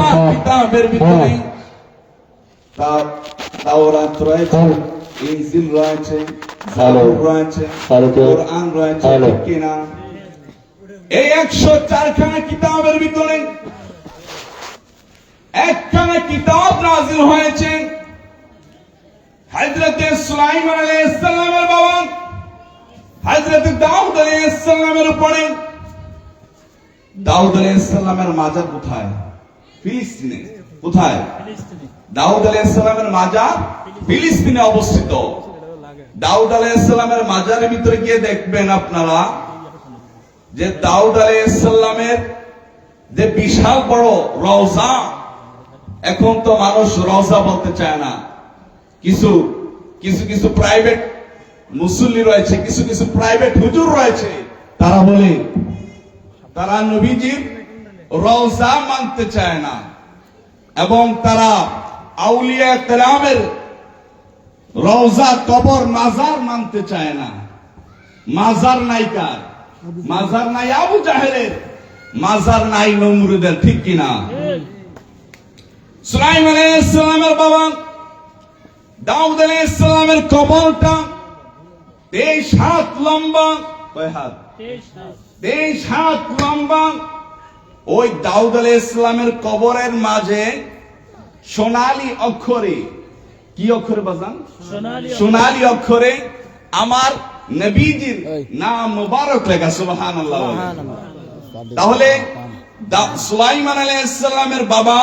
লাখ কিতাবের ভিতরে তার তাওরাত রয়েছে ইনজিল রয়েছে জাবুর রয়েছে কোরআন রয়েছে ঠিক কিনা এই একশো চারখানা কিতাবের ভিতরে একখানা কিতাব নাজিল হয়েছে। হযরতে সুলাইমান আলাইহিস সালামের বাবা হযরতে দাউদ আলাইহিস সালামের উপরে। দাউদ আলাইহিস মাজার কোথায়? ফিলিস্তিনে। কোথায়? দাউদ আলাইহিস সালামের মাজার ফিলিস্তিনে অবস্থিত। দাউদ আলাইহিস সালামের মাজারের ভিতরে গিয়ে দেখবেন আপনারা? যে দাউদ আলাইহিস সালামের যে বিশাল বড় রওজা, এখন তো মানুষ রওজা বলতে চায় না। কিছু কিছু কিছু প্রাইভেট মুসল্লি রয়েছে, কিছু কিছু প্রাইভেট হুজুর রয়েছে। তারা বলে, তারা নবীজির রওজা মানতে চায় না। এবং তারা আউলিয়া কেরামের রওজা কবর মাজার মানতে চায় না। মাজার নাই কার? মাজার নাই আবু জাহেলের। মাজার নাই নমরুদের ঠিক কিনা সুলাইম আলাইহিসসালামের বাবা দাউদ আলাইহিসসালামের কবরটা তেইশ হাত লম্বা। কয় হাত? তেইশ হাত লম্বা। ওই দাউদ আলাইহিসসালামের কবরের মাঝে সোনালী অক্ষরে কি অক্ষরে বাজান? সোনালী অক্ষরে। আমার নবীজির নাম মুবারক লেখা সুবহানাল্লাহ তাহলে সুলাইমান আলাইহিসসালামের বাবা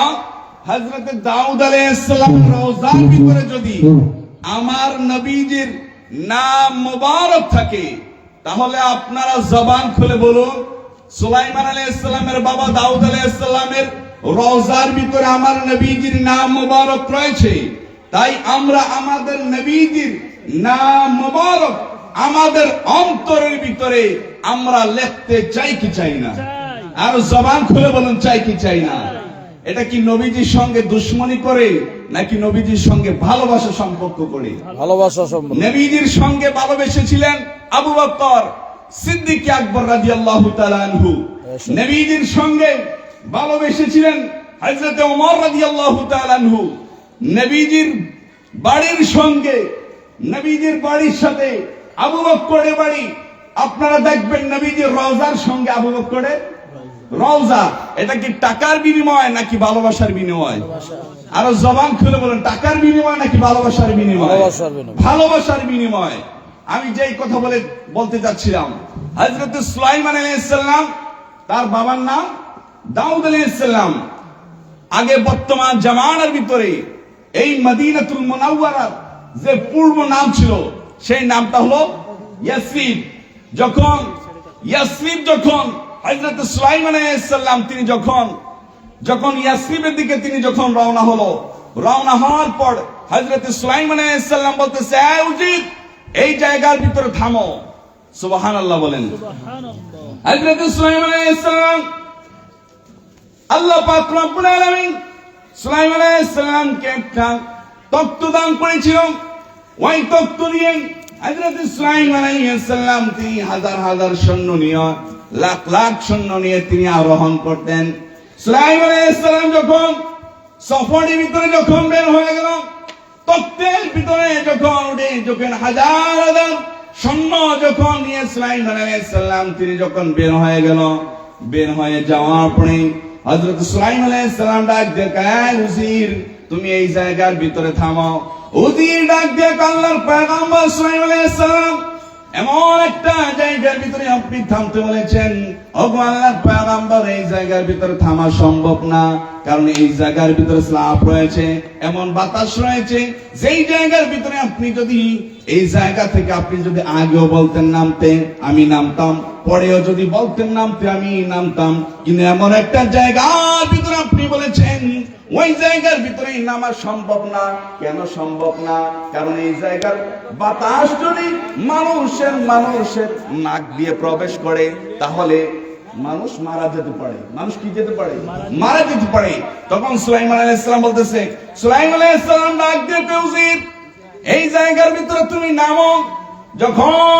হযরত দাউদ আলাইহিসসালামের রওজার ভিতরে যদি আমার নবীজির নাম মুবারক থাকে তাহলে আপনারা জবান খুলে বলুন সুলাইমান আলাইহিসসালামের বাবা দাউদ আলাইহিসসালামের রওজার ভিতরে আমার নবীজির নাম মুবারক রয়েছে। তাই আমরা আমাদের নবীজির নাম মুবারক আমাদের অন্তরের ভিতরে আমরা লিখতে চাই কি চাই না? আর জবান খুলে বলুন চাই কি চাই না? এটা কি নবীজির সঙ্গে দুশ্মনী করে নাকি নবীজির সঙ্গে ভালোবাসা সম্পর্ক করে? ভালোবাসা সম্ভব নবীজির সঙ্গে ভালোবেসেছিলেন আবু বকর সিদ্দিক আকবর রাদিয়াল্লাহু তাআলা আনহু। নবীজির সঙ্গে ভালোবেসেছিলেন হযরত ওমর রাদিয়াল্লাহু তাআলা আনহু। নবীজির বাড়ির সঙ্গে নবীজির বাড়ির সাথে আবু বকরের বাড়ি। আপনারা দেখবেন নবীজির রওজার সঙ্গে আবু বকরের রওজা। এটা কি টাকার বিনিময় নাকি ভালোবাসার বিনিময়? আরও জবান খুলে বলেন টাকার বিনিময় নাকি ভালোবাসার বিনিময়। ভালোবাসার বিনিময়। আমি যেই কথা বলে বলতে যাচ্ছিলাম, হযরত সুলাইমান আলাইহিস সালাম, তার বাবার নাম দাউদ আলাইহিস আগে বর্তমান জামানার ভিতরে এই মদিনাতুল মুনাওয়ারার যে পূর্ব নাম ছিল, সেই নামটা হলো ইয়াসরিব যখন ইয়াসরিব যখন হযরত সুলাইমান আলাইহিস সালাম, তিনি যখন যখন ইয়াসরিবের দিকে তিনি যখন রওনা হলো, রওনা হওয়ার পর হযরত সুলাইমান আলাইহিস সালাম বলতেছে উজির এই জায়গার ভিতরে থামো। সুবাহান আল্লাহ বলেন আল্লাহ পাক রব্বুল আলামিন সুলাইমান আলাইহিস একটা তক্ত দান করেছিল। ওই তক্ত দিয়ে হযরত সুলাইমান আলাইহিস সালাম তিনি হাজার হাজার সৈন্য নিয়ে লাখ লাখ সৈন্য নিয়ে তিনি আরোহণ করতেন। সুলাইমান আলাইহিস যখন সফরের ভিতরে যখন বের হয়ে গেল তত্ত্বের ভিতরে যখন উঠে যখন হাজার হাজার সৈন্য যখন নিয়ে ইসলাম আলাইহিস তিনি যখন বের হয়ে গেল, বের হয়ে যাওয়ার পরে হজরত সুলাইম আলাইহিস সালাম ডাক দিয়ে কায় উজির, তুমি এই জায়গার ভিতরে থামো। উজির ডাক দিয়ে আল্লাহর পয়গাম্বর সুলাইম আলাইহিস সালাম এমন একটা জায়গার ভিতরে আপনি থামতে বলেছেন আল্লাহর এই জায়গার ভিতরে থামা সম্ভব না, কারণ এই জায়গার ভিতরে স্লাপ রয়েছে, এমন বাতাস রয়েছে, যেই জায়গার ভিতরে আপনি যদি, এই জায়গা থেকে আপনি যদি আগেও বলতেন নামতে, আমি নামতাম, পরেও যদি বলতেন নামতে, আমি নামতাম, কিন্তু এমন একটা জায়গার ভিতরে আপনি বলেছেন ওই জায়গার ভিতরে নামা সম্ভব না। কেন সম্ভব না? কারণ এই জায়গার বাতাস যদি মানুষের মানুষের নাক দিয়ে প্রবেশ করে, তাহলে মানুষ মারা যেতে পারে। মানুষ কি যেতে পারে? মারা যেতে পারে। তখন সুলাইমান আলাইহিস সালাম বলতেছে, সুলাইমান আলাইহিস সালাম ডাক দিয়ে এই জায়গার ভিতরে তুমি নামো। যখন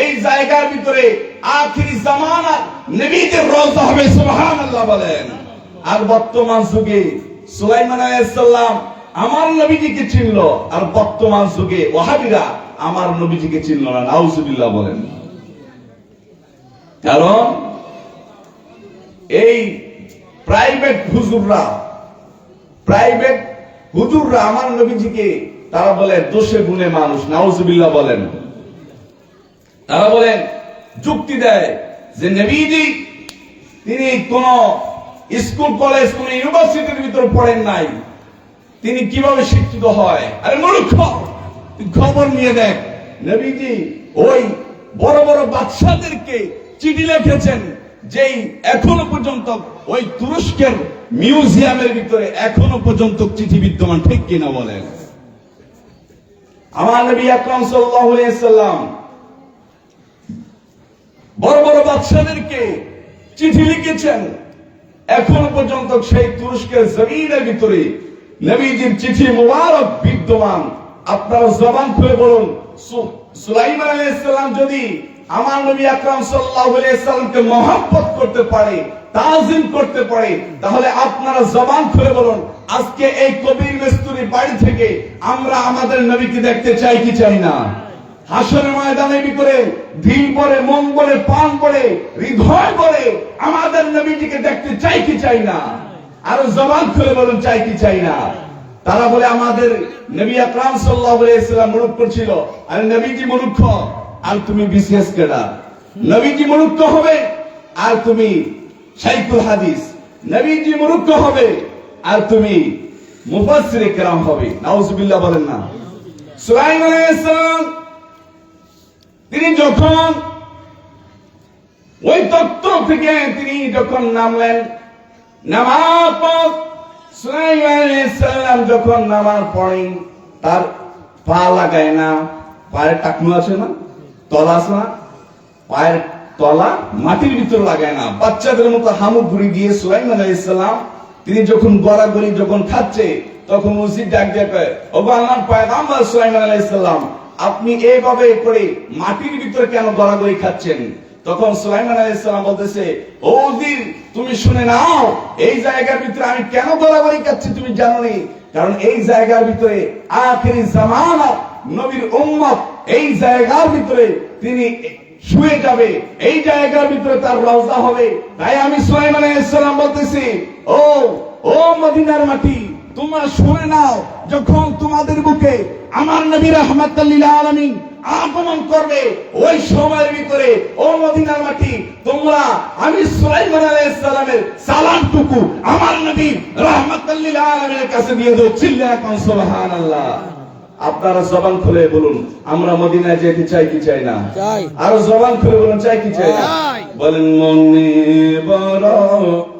এই জায়গার ভিতরে আখিরি জামানা নবীদের রওজা হবে, সুবহানাল্লাহ বলেন। আর বর্তমান যুগে সুলাইমান আলাইহিসসালাম আমার নবীজিকে চিনল, আর বর্তমান যুগে ওয়াহাবিরা আমার নবীজিকে চিনল না, নাউজুবিল্লাহ বলেন। কারণ এই প্রাইভেট হুজুররা প্রাইভেট হুজুররা আমার নবীজিকে, তারা বলে, দোষে গুণে মানুষ নাউজুবিল্লাহ বলেন। তারা বলেন, যুক্তি দেয় যে নবীজি তিনি কোন স্কুল, কলেজ, কোন ইউনিভার্সিটির ভিতরে পড়েন নাই। তিনি কীভাবে শিক্ষিত হয়? আরে মূর্খ! খবর নিয়ে দেখ, নবীজি ওই বড় বড় বাদশাদেরকে চিঠি লিখেছেন, যেই এখনও পর্যন্ত ওই তুরস্কের মিউজিয়ামের ভিতরে এখনও পর্যন্ত চিঠি বিদ্যমান, ঠিক কিনা বলেন? আমার নবী আকরাম সাল্লাল্লাহু আলাইহি সাল্লাম বড় বড় বাদশাদেরকে চিঠি লিখেছেন। এখন পর্যন্ত সেই তুরস্কের জমিনের ভিতরে নবীজির চিঠি মোবারক বিদ্যমান। আপনারা জবান খুলে বলুন সুলাইমান যদি আমার নবী আকরাম সাল্লাল্লাহু আলাইহি সাল্লামকে মহব্বত করতে পারে, তাজিম করতে পারে, তাহলে আপনারা জবান খুলে বলুন, আজকে এই কবির মেস্তুরি বাড়ি থেকে আমরা আমাদের নবীকে দেখতে চাই কি চাই না? হাসরের ময়দানে ভিতরে দিল পরে মন বলে পান পরে হৃদয় বলে আমাদের নবীজিকে দেখতে চাই কি চাই না? আরও জবান খুলে বলুন, চাই কি চাই না? তারা বলে, আমাদের নবী আকরাম সাল্লাল্লাহু আলাইহি সাল্লাম মূর্খ ছিল। আর নবীজি মূর্খ, আর তুমি বিশেষ কেডা? নবীজি মূর্খ হবে, আর তুমি শাইখুল হাদিস। নবীজি মূর্খ হবে, আর তুমি মুফাসসিরে কেরাম হবে। নাউজুবিল্লাহ বলেন না। সুলাইমান আলাইহিস সালাম তিনি যখন ওই তত্ত্ব থেকে তিনি যখন নামলেন, নামার পর সুলাইমান সালাম যখন নামার পরে তার পা লাগায় না, পায়ের টাকনু আছে না, তলা আছে না, পায়ের তলা মাটির ভিতর লাগায় না, বাচ্চাদের মতো হামু ঘুরি দিয়ে সুলাইমান আলাইহিস সালাম তিনি যখন গড়া গড়াগড়ি যখন খাচ্ছে, তখন মসজিদ ডাক দিয়ে কয়, ওগো আল্লাহর পয়গাম্বর সুলাইমান আলাইহিস সালাম আপনি এইভাবে করে মাটির ভিতরে কেন গড়াগড়ি খাচ্ছেন? তখন সুলাইমান আলাইহিস সালাম বলতেছে, ও উজির, তুমি শুনে নাও, এই জায়গার ভিতরে আমি কেন গড়াগড়ি খাচ্ছি তুমি জানো নি? কারণ এই জায়গার ভিতরে আখেরি জামানা, নবীর উম্মত, এই জায়গার ভিতরে তিনি শুয়ে যাবে, এই জায়গার ভিতরে তার রওজা হবে। তাই আমি সুলাইমান আলাইহিস বলতেছি, ও ও মদিনার মাটি তোমরা শুনে নাও যখন তোমাদের বুকে আমার নবী রহমাতুল্লিল আলামিন আগমন করবে ওই সময়ের ভিতরে ও মদিনার মাটি তোমরা আমি সুলাইমান আলাইহিস সালামের সালামটুকু আমার নবী রহমাতুল্লিল আলামিনের কাছে দিয়ে দাও চিল্লা সুবহানাল্লাহ। আপনারা জবান খুলে বলুন আমরা মদিনায় যেতে চাই কি চাই না? আরও জবান খুলে বলুন চাই কি চাই না? বলেন মনে বড়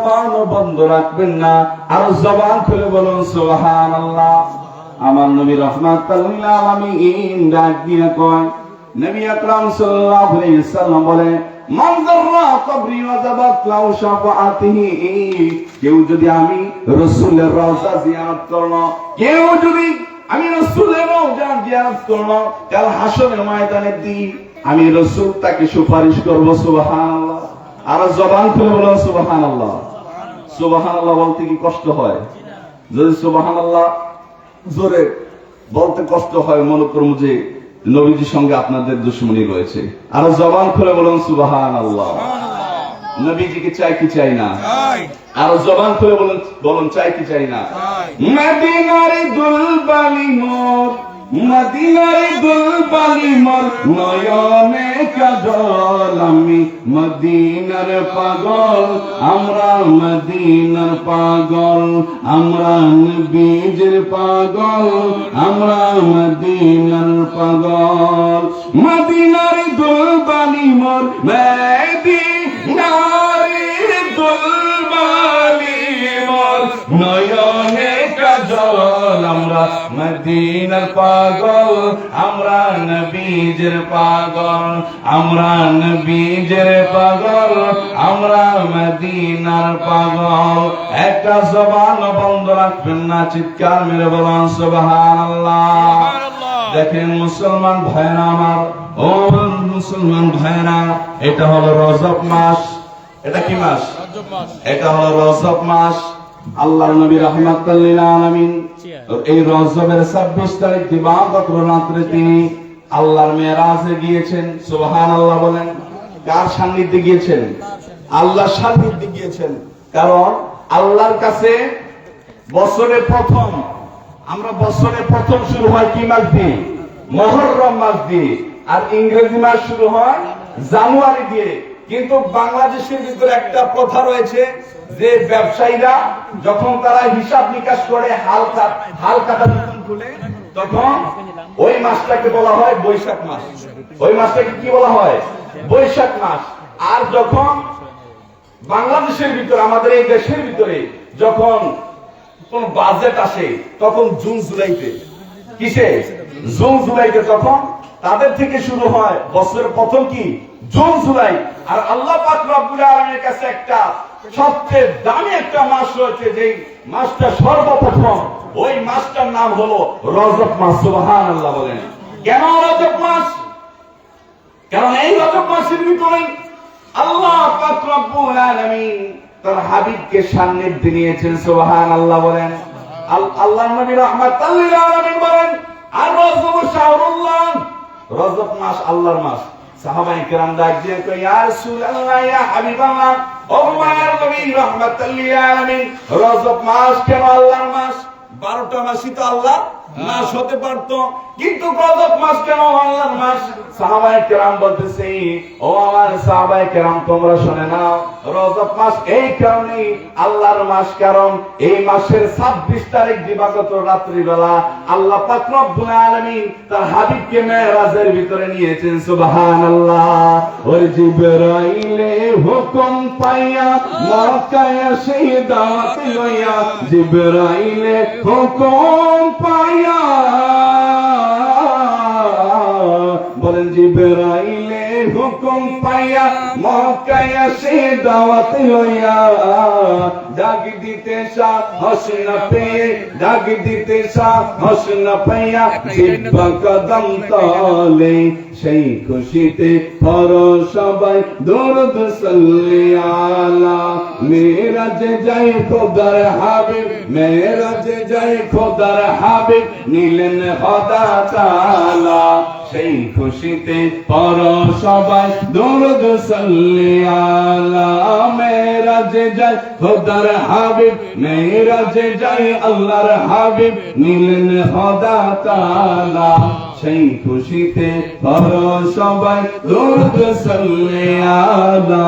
জবান বন্ধ রাখবেন না। আর জবান খুলে বলুন সুবহান আল্লাহ আমার নবী রহমাত আলামিন ডাক দিয়ে কয়, নবী আকরাম সাল্লাল্লাহু আলাইহি সাল্লাম বলে কেউ যদি আমি রাসূলের রওজা জিয়ারত করল, কেউ যদি আমি রাসূলের রওজা জিয়ারত করল, কাল হাসরের ময়দানে দিন আমি রাসূল তাকে সুপারিশ করব, সুবহানাল্লাহ। আর জবান খুলে বলো সুবহানাল্লাহ সুবহানাল্লাহ বলতে কি কষ্ট হয়? যদি সুবহানাল্লাহ জোরে বলতে কষ্ট হয় মনে করব যে নবীজির সঙ্গে আপনাদের দুশ্মনী রয়েছে। আর জবান খুলে বলুন সুবাহান আল্লাহ নবীজিকে চাই কি চাই না? আর জবান খুলে বলুন বলুন চাই কি চাই না? মদিনারে দুলবালি মোর মদিনারে দুলবালি মোর নয়নে কাজল, আমি মদিনার পাগল, আমরা মদিনার পাগল, আমরা নবীজের পাগল, আমরা মদিনার পাগল। মদিনার দুলবালি মোর মদিনার দুলবালি মোর নয়নে আমরা মদিনার পাগল আমরা নবীজের পাগল আমরা নবীজের পাগল আমরা মদিনার পাগল। একটা জবান বন্ধ রাখবেন না চিৎকার মেরে বলুন সুবহানাল্লাহ। দেখেন মুসলমান ভাইরা আমার ও মুসলমান ভাইরা এটা হলো রজব মাস। এটা কি মাস? এটা হলো রজব মাস। আল্লাহর নবী রহমাতুল্লিল আলামিন এই রজবের 26 তারিখ দিবাগত রাত্রে তিনি আল্লাহর মেরাজে গিয়েছেন সুবহানাল্লাহ বলেন কার সান্নিধ্যে গিয়েছেন আল্লাহর সান্নিধ্যে গিয়েছেন কারণ আল্লাহর কাছে বছরে প্রথম, আমরা বছরে প্রথম শুরু হয় কি মাস দিয়ে? মহররম মাস দিয়ে, আর ইংরেজি মাস শুরু হয় জানুয়ারি দিয়ে। কিন্তু বাংলাদেশের ভিতরে একটা প্রথা রয়েছে যে ব্যবসায়ীরা যখন তারা হিসাব নিকাশ করে হাল কাট হাল কাটা যখন খুলে তখন ওই মাসটাকে বলা হয় বৈশাখ মাস। ওই মাসটাকে কি বলা হয়? বৈশাখ মাস। আর যখন বাংলাদেশের ভিতরে, আমাদের এই দেশের ভিতরে যখন কোন বাজেট আসে, তখন জুন, জুলাইতে। কিসে? জুন, জুলাইতে তখন তাদের থেকে শুরু হয় বছরের প্রথম কি? জুন, জুলাই। আর আল্লাহ পাক রব্বুল আলামিনের কাছে একটা সবচেয়ে দামি একটা মাস রয়েছে, যেই মাসটা সর্বপ্রথম। ওই মাসটার নাম হলো রজব মাস, সুবহানাল্লাহ বলেন। কেন রজব মাস? কারণ এই রজব মাসের ভিতরে আল্লাহ পাক রব্বুল আলামিন তার হাবিবকে সান্নিধ্যে নিয়েছেন, সুবহানাল্লাহ বলেন। আল- আল্লাহর নবী রাহমাতাল লিল আলামিন বলেন, আর রজব শাহরুল্লাহ। রজব মাস, আল্লাহর মাস। সাহাবাই কেরাম ডাক দিয়ে ইয়া রাসূলুল্লাহ, ইয়া হাবিবাল্লাহ, ও মায়ের নবী, রাহমাতাল আলামিন, রজব মাস কেন আল্লাহর মাস? বারোটা মাসই তো আল্লাহ মাস হতে পারতো। কিন্তু রজব মাস কেন? আল্লাহর মাস। সাহাবায়ে কেরাম বলতেছে, ও আমার সাহাবায়ে কেরাম, তোমরা শুনে নাও, রজব মাস এই কারণে আল্লাহর মাস। কারণ এই মাসের 26 তারিখ দিবাগত রাত্রি আল্লাহ পাক রব্বুল তার হাবিবকে মেরাজের ভিতরে নিয়েছেন, সুবহানাল্লাহ। ওর জিবরাইলে হুকুম পাইয়া মক্কায় সেই দাওয়াত লইয়া জিবরাইলে হুকুম পাইয়া বলেন জিবরাইলে হুকুম পাইয়া মক্কায় সে দাওয়াত লইয়া ডাক দিতে সা হসন পেয়ে ডাক দিতে সা হসন পাইয়া জিব্বা কদম তলে সেই খুশিতে পর সবাই। দরুদ সাল্লি আলা। মেরাজ যাই খোদার হাবিব, মেরাজ যাই খোদার হাবিব, নিলেন খোদা তাআলা। সেই খুশিতে পর সবাই। দরুদ সাল্লি আলা। মেরাজ যাই খোদার হাবিব, মেরাজ যাই আল্লাহর হাবিব, নিলেন খোদা তাআলা। সেই খুশিতে পর সবাই দরুদ সাল্লি আলা।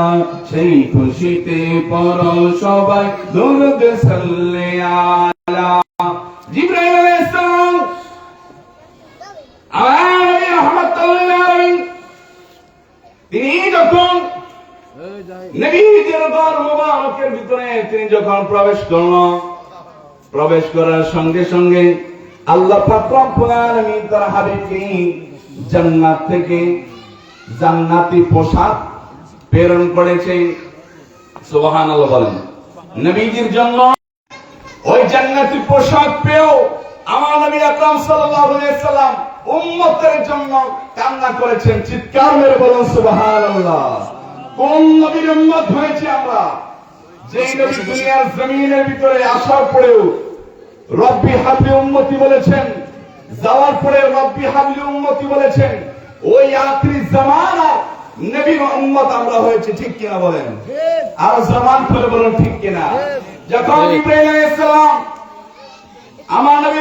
সেই খুশিতে পর সবাই দরুদ সাল্লি আলা। তিনি যখন প্রবেশ প্রবেশ করার সঙ্গে সঙ্গে আল্লাহ আলামিন হাবিবকে জান্নাত থেকে জান্নাতি পোশাক প্রেরণ করেছে। সুবহানাল্লাহ বলেন। নবীজির জন্য ওই জান্নাতি পোশাক পেয়েও আমার নবী আকরাম সাল্লাল্লাহু আলাইহি সাল্লাম উম্মতের জন্য কান্না করেছেন। চিৎকার মেরে বলুন, সুবহানাল্লাহ। কোন নবীর উম্মত হয়েছে আমরা? যেই নবী দুনিয়ার জমিনের ভিতরে আসার পরেও রব্বি হাবলি উম্মতি বলেছেন যাওয়ার পরে রব্বি হাবলি উম্মতি বলেছেন ওই আখরি জামানা নবীর উম্মত আমরা হয়েছে ঠিক কিনা বলেন? আর জামান করে বলুন ঠিক কিনা? যখন ইব্রাহিম আলাইহিস সালাম আমার নবী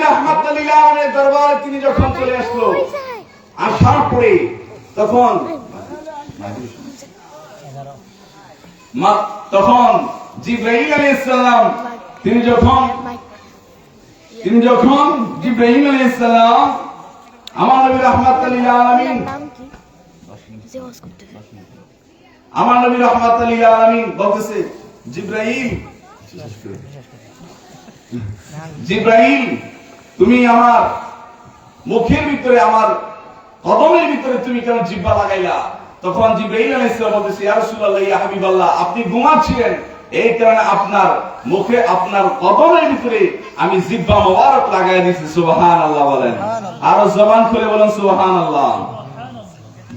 দরবারে তিনি যখন চলে আসলো আসার পরে তখন তখন জিব্রাহিম আলাইহিস সালাম তিনি যখন তিনি যখন জিব্রাহিম আলাইহিস সালাম আমার নবী রাহমাতুল্লাহ আলামিন আমার নবী রহমাতুল্লাহ আলামিন বলতেছে জিব্রাইল জিব্রাইল তুমি আমার মুখের ভিতরে আমার কদমের ভিতরে তুমি কেন জিব্বা লাগাইলা? তখন জিব্রাইল আলাইহিস সালাম বলতেছে ইয়া রাসূলুল্লাহ ইয়া হাবিবাল্লাহ আপনি ঘুমাচ্ছিলেন এই কারণে আপনার মুখে, আপনার কদমের ভিতরে আমি জিব্বা মোবারক লাগাই দিয়েছি, সুবহানাল্লাহ বলেন। আর জবান খুলে বলেন, সুবহানাল্লাহ।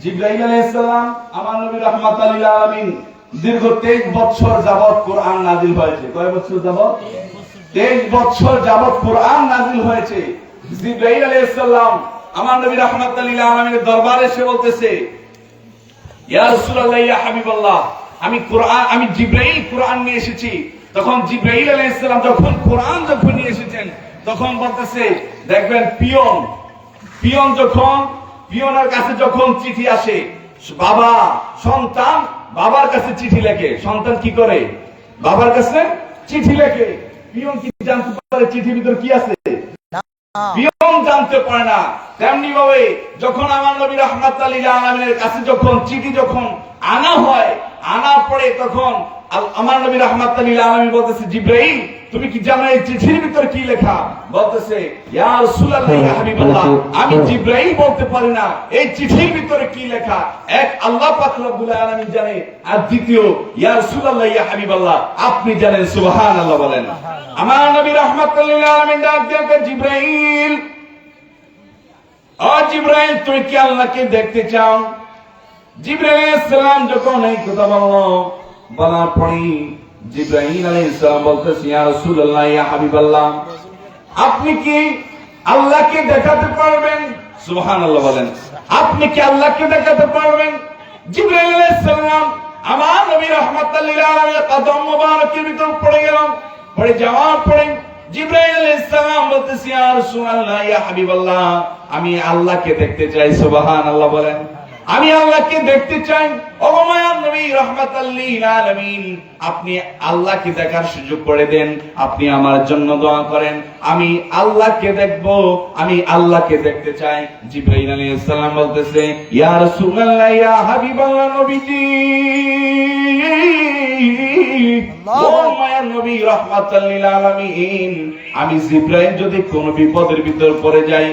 জিব্রাইল আলাইহিস সালাম আমার নবী রাহমাতাল লিল দীর্ঘ 23 বছর যাবত কোরআন নাযিল হয়েছে। কয় বছর যাবত 23 বছর যাবত কোরআন নাযিল হয়েছে। জিব্রাইল আলাইহিস আমার নবী রাহমাতাল লিল দরবারে এসে বলতেছে, ইয়া রাসূলুল্লাহ, ইয়া হাবিবাল্লাহ আমি কোরআন, আমি জিব্রাইল কোরআন নিয়ে এসেছি। তখন জিব্রাইল আলাইহিস সালাম যখন কোরআন যখন নিয়ে এসেছেন, তখন বলতেছে, দেখবেন পিয়ন পিয়ন যখন, পিয়নের কাছে যখন চিঠি আসে, বাবা, সন্তান, বাবার কাছে চিঠি লেখে। সন্তান কি করে? বাবার কাছে চিঠি লেখে। পিয়ন কি জানতে পারে চিঠির ভিতর কি আছে? পিয়ন জানতে পারে না। তেমনি ভাবে যখন আমার নবী রহমাত আলমের কাছে যখন চিঠি যখন আনা হয়, আনার পরে তখন আল- আমার নবী আলমী বলতেছে জিব্রাইল তুমি কি জানো এই চিঠির ভিতর কি লেখা? বলতেছে ইয়া রাসূলুল্লাহ ইয়া হাবিবাল্লাহ আমি জিব্রাইল বলতে পারি না এই চিঠির ভিতরে কি লেখা? এক আল্লাহ পাক রব্বুল আলামিন জানে। আর দ্বিতীয় ইয়া রাসূলুল্লাহ ইয়া হাবিবাল্লাহ আপনি জানেন সুবহানাল্লাহ বলেন। আমার নবী আলামিন ডাক জিব্রাইল ও জিব্রাইল তুমি কি আল্লাহকে দেখতে চাও? সালাম যখন এই কথা বলল বলার পরে জিব্রাইল আলাইহিস সালাম বলতেছে রাসূলুল্লাহ, ইয়া হাবিবাল্লাহ, আপনি কি আল্লাহকে দেখাতে পারবেন? সুবহানাল্লাহ বলেন। আপনি কি আল্লাহকে দেখাতে পারবেন? জিব্রাইল আলাইহিস আমার নবী আলামিন কদম ভিতর পড়ে গেলাম। পড়ে যাওয়ার পরে জিব্রাইল আলাইহিস সালাম বলতেছে, ইয়া রাসূলুল্লাহ, ইয়া হাবিবাল্লাহ, আমি আল্লাহকে দেখতে চাই। সুবহানাল্লাহ বলেন। আমি আল্লাহকে দেখতে চাই। আপনি আল্লাহকে দেখার সুযোগ করে দেন, আপনি আমার জন্য দোয়া করেন। আমি আল্লাহকে দেখব, আমি আল্লাহকে দেখতে চাই। জিব্রাইল আলাইহিস সালাম বলতেছে, ইয়া রাসূলুল্লাহ, ইয়া হাবিবাল্লাহ নবীজি। আমি জিব্রাইল যদি কোন বিপদের ভিতর পড়ে যাই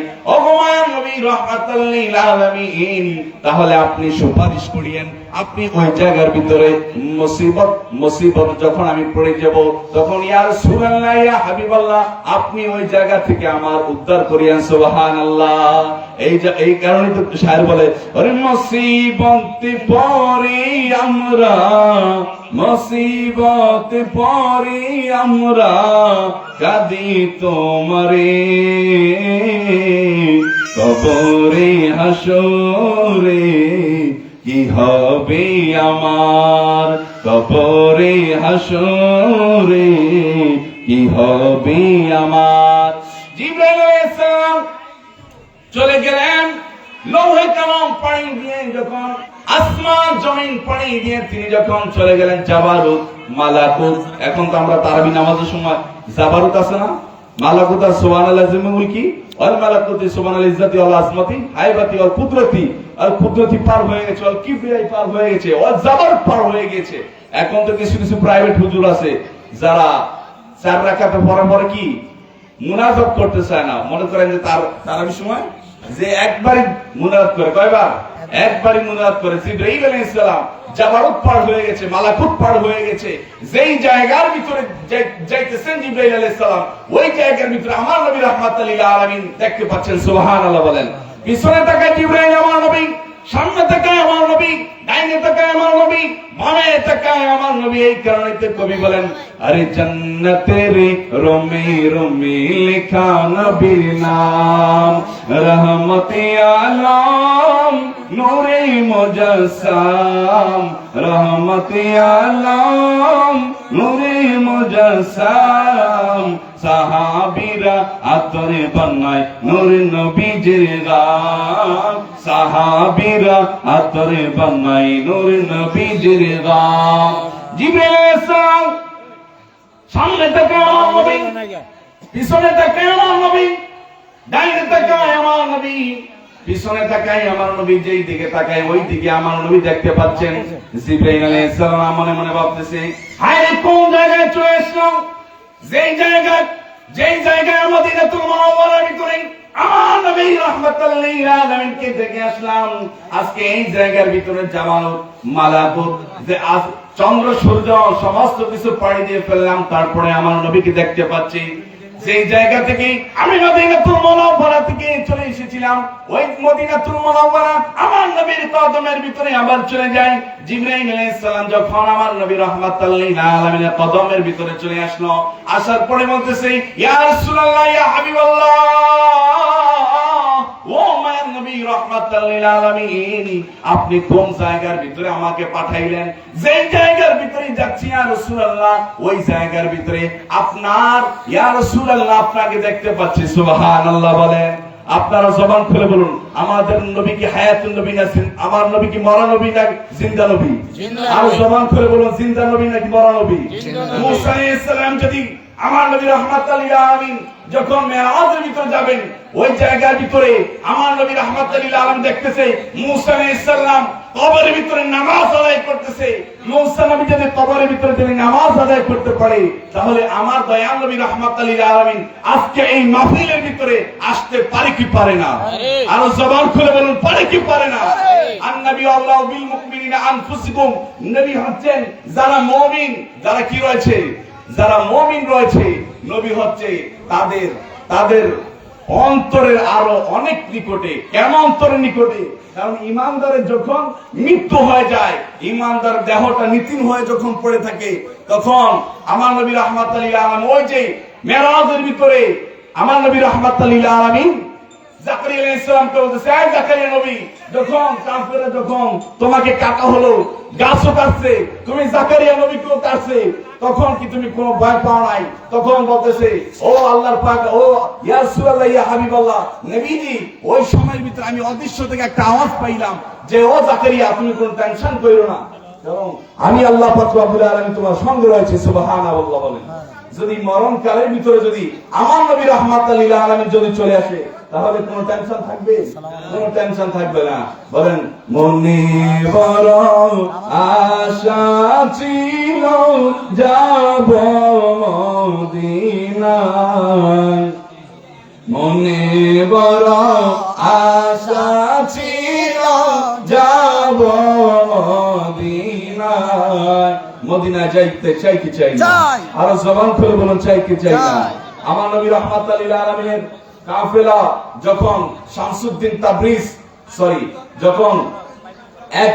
মায়ার নবী রহমাতাল্লিল আলামিন, তাহলে আপনি সুপারিশ করিয়েন। আপনি ওই জায়গার ভিতরে মুসিবত মুসিবত যখন আমি পড়ে যাব, তখন, ইয়া রাসূলুল্লাহ, ইয়া হাবিবাল্লাহ আপনি ওই জায়গা থেকে আমার উদ্ধার করিয়েন, সুবহানাল্লাহ। এই যে এই কারণে তো শায়ের বলে, আরে মুসিবত পরে আমরা, মুসিবত পরে আমরা কাঁদি তোমারে। কবরে হাসরে হবে আমার? কবরে হাসরে কি হবে আমার? জিব্রাইল চলে গেলেন, লৌহে কালাম পানি দিয়ে যখন, আসমান জমিন পানি দিয়ে তিনি যখন চলে গেলেন, জাবারুত মালাকুত। এখন তো আমরা তারাবি নামাজের সময় জাবারুত আছে না? মালাকুত আর সুবহান আল্লাহ কি অল মালাকুতি সুবহান আল ইজ্জাতি ওয়াল আজমতি, হাইবাতি ওয়াল কুদরতি, আর কুদরতি পার হয়ে গেছে, ওয়াল কিবরিয়াই পার হয়ে গেছে, ওয়াল জাবার পার হয়ে গেছে। এখন তো কিছু কিছু প্রাইভেট হুজুর আছে, যারা চার রাকাতে পরে পরে কি মুনাজাত করতে চায় না। মনে করেন যে তার তারাবির সময় যে একবারই মুনাজাত করে, কয়বার? একবারই মুনাজাত করেছে ইব্রাহিম আলাইহিস সালাম জাবারুত পার হয়ে গেছে, মালাকুত পার হয়ে গেছে। যেই জায়গার ভিতরে যাই- যাইতেছেন ইব্রাহিম আলাইহিস সালাম, ওই জায়গার ভিতরে আমার নবী রহমাত আলী আলামিন দেখতে পাচ্ছেন, সুবহানাল্লাহ বলেন। পিছনে তাকায় ইব্রাহিম আমার নবী। সামনে তাকায় আমার নবী। ডাইনে তাকায় আমার নবী, বামে তাকায় আমার নবী। এই কারণে তো কবি বলেন, আরে জান্নাতের রোমে রোমে লেখা নবীর নাম, রহমতে আলম, নূরে মুজাসসাম রহমতে আলম, নূরে মুজাসসাম সাহাবীরা আতরে বানায় নূর নবীজির গান, সাহাবীরা আতরে বানায় নূর নবীজির গান জিবরিল আলাইহিস সালাম সামনে থেকে আমার নবী, পিছনে তাকায় আমার নবী, ডাইনে তাকায় আমার নবী, পিছনে তাকায় আমার নবী, যেই দিকে তাকায় ওই দিকে আমার নবী দেখতে পাচ্ছেন। জিব্রাইল আলাইহিস সালাম মনে মনে ভাবতেছে, হায় কোন জায়গায় চলে আসলাম? যেই জায়গায় যেই জায়গায় মদিনাতুল মুনাওয়ারার ভিতরে আমার নবী রাহমাতুল লিল আলামিনকে দেখে আসলাম, আজকে এই জায়গার ভিতরে জামাল মালাকুত যে আজ চন্দ্র, সূর্য, সমস্ত কিছু পাড়ি দিয়ে ফেললাম, তারপরে আমার নবীকে দেখতে পাচ্ছি। যেই জায়গা থেকে আমি মদিনাতুল মুনাওয়ারা থেকে চলে এসেছিলাম, ওই মদিনাতুল মুনাওয়ারা আমার নবীর কদমের ভিতরে আবার চলে যাই জিবরাইল আলাইহিস সালাম যখন আমার নবী রাহমাতুল লিল আলামিনের কদমের ভিতরে চলে আসলো, আসার পরে বলতেছে, ইয়া রাসূলুল্লাহ, ইয়া হাবিবাল্লাহ। লিল আলামিন আপনি কোন জায়গার ভিতরে আমাকে পাঠাইলেন? যে জায়গার ভিতরে যাচ্ছি ইয়া রাসূলুল্লাহ ওই জায়গার ভিতরে আপনার ইয়া রাসূলুল্লাহ আপনাকে দেখতে পাচ্ছি। সুবহানাল্লাহ বলেন। আপনারা জবান খুলে বলুন আমাদের নবী কি হায়াতুন নবী না আমার নবী কি মরা নবী না জিন্দা নবী? আর জবান খুলে বলুন জিন্দা নবী নাকি মরা নবী। মুসা আলাইহিস সালাম যদি আমার নবী রাহমাতুল লিল আলামিন যখন মেরাজের ভিতরে যাবেন, ওই জায়গার ভিতরে আমার নবী রাহমাতুল লিল আলামিন দেখতেছে, মুসা আলাইহিস সালাম কবরের ভিতরে নামাজ আদায় করতেছে। মুসা নবী যদি কবরের ভিতরে যদি নামাজ আদায় করতে পারে, তাহলে আমার দয়াল নবী রাহমাতুল লিল আলামিন আজকে এই মাহফিলের ভিতরে আসতে পারে কি পারে না? আরও জবান খুলে বলুন, পারে কি পারে না? আর নবী আল্লাহ বিল মুমিনিনা আনফুসিকুম। নবী হচ্ছেন যারা মুমিন, যারা কি রয়েছে? যারা মুমিন রয়েছে, নবী হচ্ছে তাদের তাদের অন্তরের আরও অনেক নিকটে। কেন অন্তরের নিকটে? কারণ ইমানদারের যখন মৃত্যু হয়ে যায়, ইমানদার দেহটা নিতিন হয়ে যখন পড়ে থাকে, তখন আমার নবী রহমাত আলম ওই যে মেরাজের ভিতরে, আমার নবী রহমাত আলমিন জাকারিয়া জাকারিয়া নবী, যখন যখন তোমাকে কাটা হলো গাছও কাটছে তুমি জাকারিয়া নবীকেও কাটছে, তখন কি তুমি কোনো ভয় পাও নাই? তখন বলতেছে, ও আল্লাহর পাক, ও ইয়া হাবিবাল্লাহ ওই সময়ের ভিতরে আমি অদৃশ্য থেকে একটা আওয়াজ পাইলাম যে, ও জাকারিয়া, তুমি কোনো টেনশন কইরো না। আমি আল্লাহ পাক রব্বুল আলামিন তোমার সঙ্গে রয়েছে, সুবহানাল্লাহ বলেন। যদি মরণ কালের ভিতরে যদি আমার নবী রহমাত আলামিন যদি চলে আসে তাহলে কোনো টেনশন থাকবে? কোনো টেনশন থাকবে না। বলেন মনে বড় আশা ছিল যাব মদিনায়। মনে বড় আশা ছিল যাব মদিনায়। মদিনা যাইতে চাই কি চাই না? আরও জবান খুলে বলুন চাই কি চাই না? আমার নবী রহমাত আলীল আলমিনের কাফেলা যখন শামসুদ্দিন তাবরিজ সরি যখন এক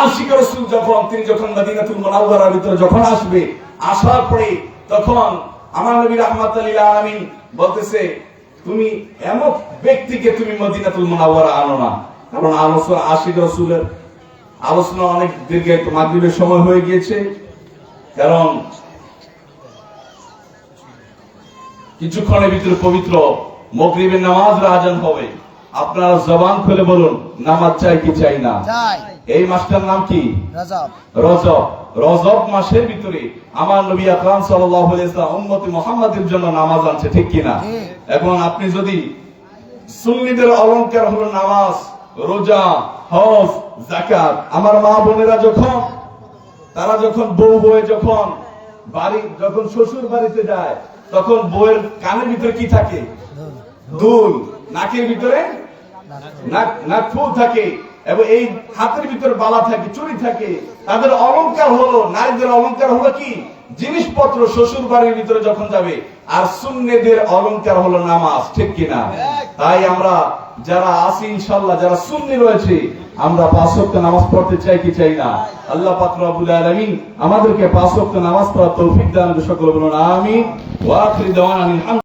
আশিক রসুল যখন, তিনি যখন মদিনাতুল মুনাওয়ারার ভিতরে যখন আসবে, আসার পরে তখন আমার নবী রহমাত আলীল বলতেছে, তুমি এমন ব্যক্তিকে তুমি মদিনাতুল মুনাওয়ারা আনো না। কারণ আলোচনা আশিক রসুলের আলোচনা অনেক দীর্ঘ মাগরিবের সময় হয়ে গিয়েছে। কারণ কিছুক্ষণের ভিতরে পবিত্র মগরিবের নামাজ আজান হবে। আপনারা জবান খুলে বলুন নামাজ চাই কি চাই না? এই মাসটার নাম কি? রজব। রজব। মাসের ভিতরে আমার নবী আকরাম সাল্লাল্লাহু আলাইহি উম্মতি মুহাম্মাদের জন্য নামাজ আনছে ঠিক কি না। এখন আপনি যদি সুন্নিদের অলংকার হলো নামাজ রোজা হজ যাকাত আমার মা বোনেরা যখন তারা যখন বউ বয়ে যখন বাড়ি যখন শ্বশুর বাড়িতে যায় তখন বউয়ের কানের ভিতরে কি থাকে? দুল। নাকের ভিতরে নাক ফুল থাকে এবং এই হাতের ভিতরে বালা থাকে, চুরি থাকে। তাদের অলংকার হলো, নারীদের অলংকার হলো কি? জিনিসপত্র শ্বশুর বাড়ির ভিতরে যখন যাবে, আর সুন্নেদের অলংকার হলো নামাজ, ঠিক কিনা? তাই আমরা যারা আসি ইনশাল্লাহ যারা সুন্নি রয়েছে, আমরা পাঁচ ওয়াক্ত নামাজ পড়তে চাই কি চাই না? আল্লাহ পাক রব্বুল আলামিন আমাদেরকে পাঁচ ওয়াক্ত নামাজ পড়ার তৌফিক দান সকল বলুন, আমিন। ওয়া আখির